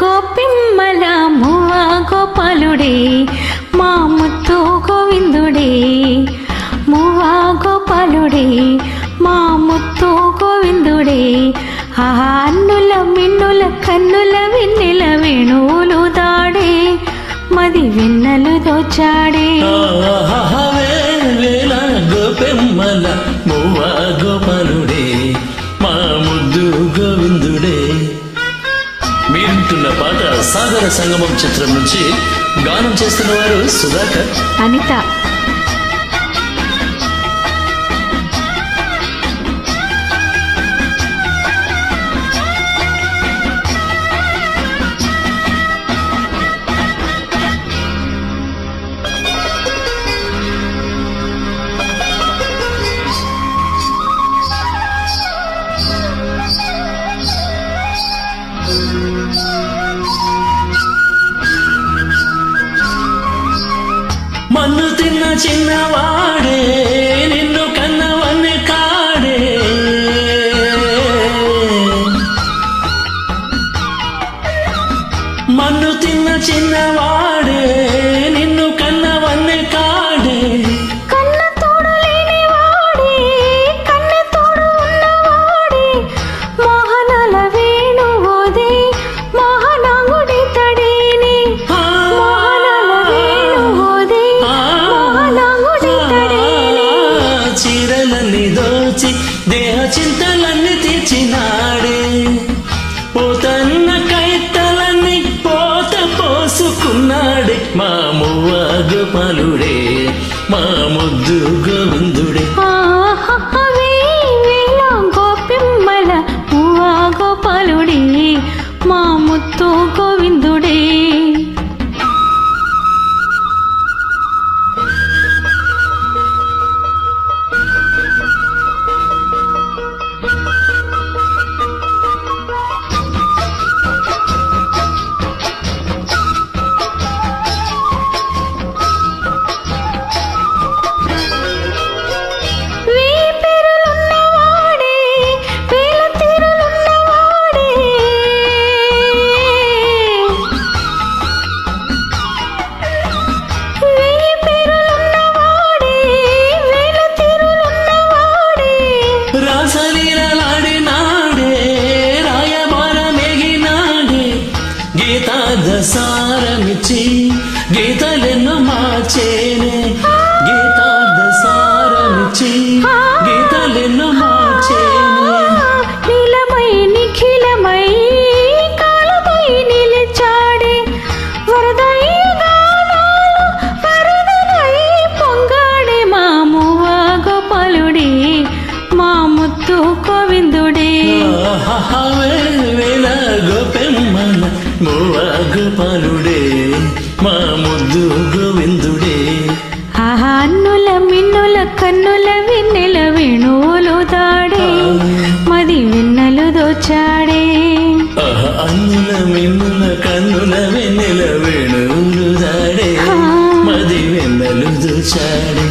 గోపిమ్మల మువ్వ గోపాలుడే మా ముత్తు గోవిందుడే. మువ్వ గోపాలుడే మా ముత్తు గోవిందుడే. ఆ అన్నుల మిన్నుల కన్నుల వెన్నెల వేణువులు దాడే మది వెన్నెలు దోచాడే. వేల గోపెమ్మల మువ్వ గోపాలుడే మా ముద్దు గోవిందుడే. మీరింటున్న పాట సాగర సంగమం చిత్రం నుంచి గానం చేస్తున్న వారు సుధాకర్. అనిత. మన్ను తిన్న చిన్నవాడే. చీరలన్నీ దేహ చింతలన్నీ తీర్చినాడే. పోతన్న కైతలన్నీ పోత పోసుకున్నాడే. మా మువ్వ గోపాలుడే మా ముద్దు గోవిందుడే சாரமிச்சி గోపాలుడే మా ముద్దు గోవిందుడే. ఆహా అన్నుల మిన్నుల కన్నుల వెన్నెల వేణువులు దాడే మది వెన్నెలు దోచాడే. అన్నుల మిన్నుల కన్నుల వెన్నెల వేణువులు దాడే మది వెన్నెలు దూచాడే.